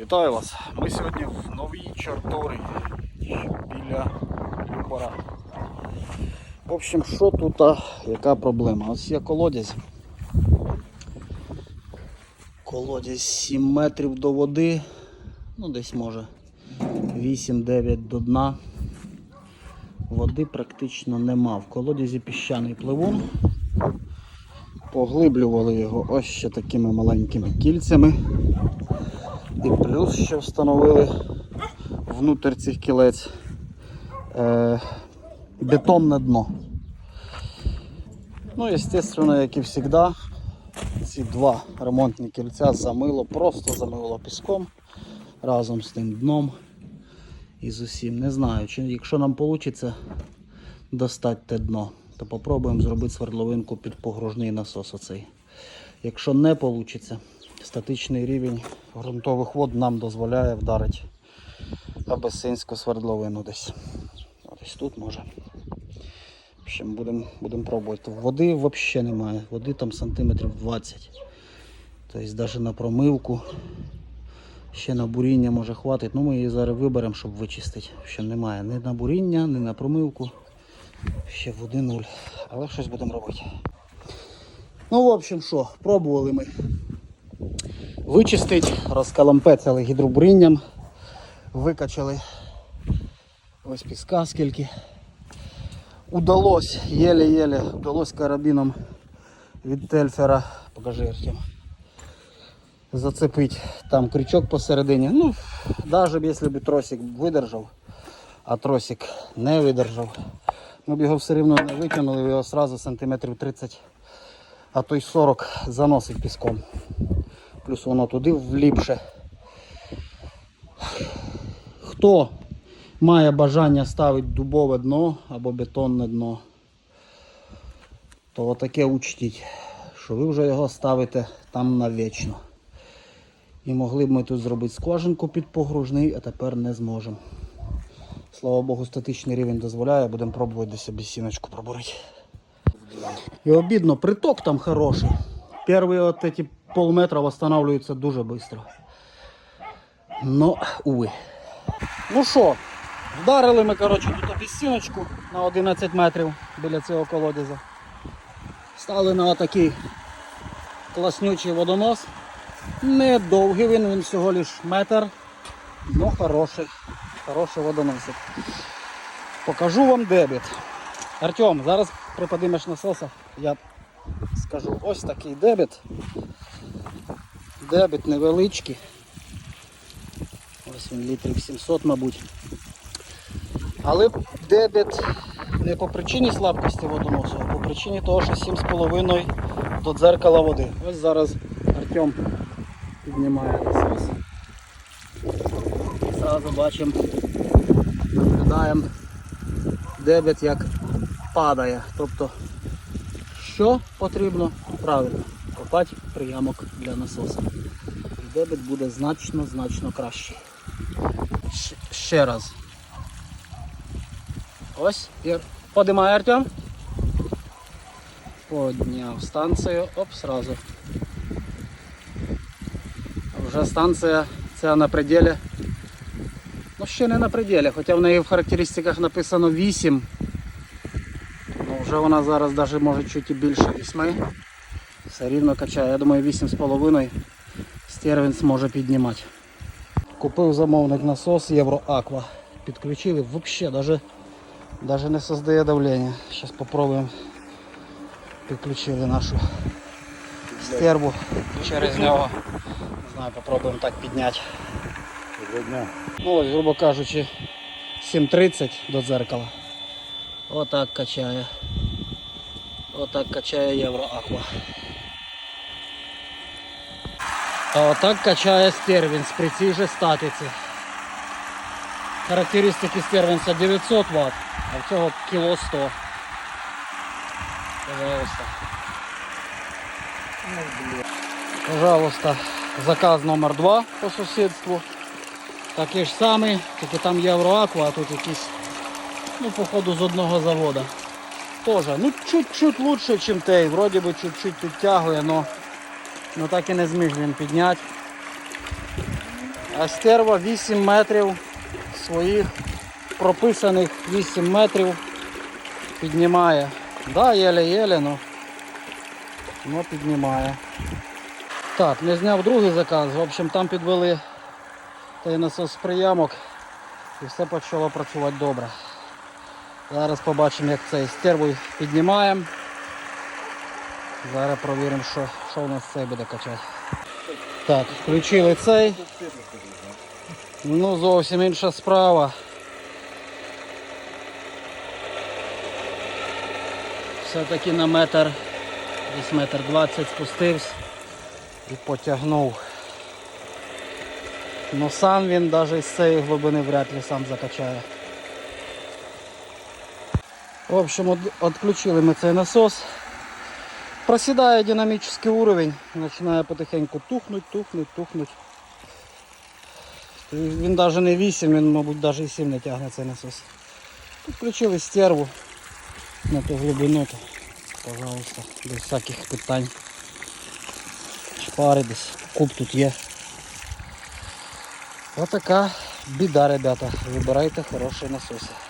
Вітаю вас! Ми сьогодні в новій чорторі біля Любора. В общем, що тут, а, яка проблема? Ось є колодязь. Колодязь 7 метрів до води, ну десь може 8-9 до дна. Води практично нема. В колодязі піщаний пливун. Поглиблювали його ось ще такими маленькими кільцями. І плюс ще встановили внутрь цих кілець е, бетонне дно. Ну, звісно, як і завжди, ці два ремонтні кільця замило, просто замило піском разом з тим дном і з усім. Не знаю, чи якщо нам вийде достати те дно, то попробуємо зробити свердловинку під погружний насос оцей. Якщо не вийде, статичний рівень ґрунтових вод нам дозволяє вдарити абесинську свердловину десь. Десь тут може. Будемо будем пробувати. Води взагалі немає. Води там сантиметрів 20. Тобто навіть на промивку. Ще на буріння може хватить. Ну ми її зараз виберемо, щоб вичистити. Ще немає ні на буріння, ні на промивку. Ще води нуль. Але щось будемо робити. Ну, в общем, що, пробували ми вичистити, розкалампецяли гідробурінням, викачали ось піска скільки. Удалось, єле-єле, удалось карабіном від тельфера, покажи Артем, зацепити там крючок посередині. Ну, навіть якщо б тросик видержав, а тросик не видержав, ми б його все рівно не витягнули, його одразу сантиметрів 30, а то й 40 заносить піском. Плюс воно туди вліпше. Хто має бажання ставити дубове дно або бетонне дно, то отаке учтіть, що ви вже його ставите там навічно. І могли б ми тут зробити скважинку під погружний, а тепер не зможемо. Слава Богу, статичний рівень дозволяє, будемо пробувати десь собі сіночку пробурити. І обідно, приток там хороший. Первые вот эти полметра восстанавливаются дуже быстро. Но, увы. Ну що, вдарили ми, коротше, тут об стіночку на 11 метрів біля цього колодязя. Стали на отакий класнючий водонос. Недовгий він, він всього лиш метр. Ну хороший, хороший водоносик. Покажу вам дебіт. Артем, зараз приподимеш насоса, я скажу ось такий дебіт. Дебіт невеличкий. Ось він літрів 700, мабуть. Але дебіт не по причині слабкості водоносу, а по причині того, що 7,5 до дзеркала води. Ось зараз Артем піднімає насос. Зразу бачимо, наглядаємо дебіт як падає. Тобто що потрібно? Правильно, копати приямок для насоса. Дебет буде значно-значно кращий. Ще раз. Ось. І подимає Артем. Подняв станцію. Оп, сразу. Вже станція ця на пределі. Ну ще не на пределі, хоча в неї в характеристиках написано 8. Вже вона зараз навіть може чуть і більше 8. Все рівно качає. Я думаю 8,5 стервін зможе піднімати. Купив замовник насос Євро Аква. Підключили взагалі навіть, навіть не создає давлення. Зараз спробуємо. Підключили нашу стерву через нього. Не знаю, попробуємо так підняти. Ну ось, грубо кажучи, 7.30 до дзеркала. Отак качає. Отак качає Євро Аква. А отак качає стервінс при цій же статиці. Характеристики стервінса 900 Вт, а в цього кіло 100. Пожалуйста. Пожалуйста, заказ номер 2 по сусідству. Такий ж самий, тільки там Євроаква, а тут якийсь, ну, походу, з одного заводу. Тоже, ну, чуть-чуть лучше, ніж той. Вроді би чуть-чуть підтягує, но, но так і не зміг він підняти. а стерва 8 метрів своїх прописаних 8 метрів піднімає. Да, єле-єле, но, но піднімає. Так, не зняв другий заказ. В общем, там підвели той насос приямок і все почало працювати добре. Зараз побачимо, як цей стерву піднімаємо. Зараз провіримо, що, що у нас цей буде качати. Так, включили цей. Ну, зовсім інша справа. Все-таки на метр, десь метр двадцять спустився і потягнув. Ну сам він навіть з цієї глибини вряд ли сам закачає. В общем, от, отключили ми цей насос. Просідає динамічний уровень починає потихеньку тухнуть, тухнуть, тухнуть. Він навіть не 8, він, мабуть, навіть і 7 не тягне цей насос. Підключили стерву на ту глибину, пожалуйста, без всяких питань. Шпари десь, куб тут є. Отака біда, ребята. Вибирайте хороші насоси.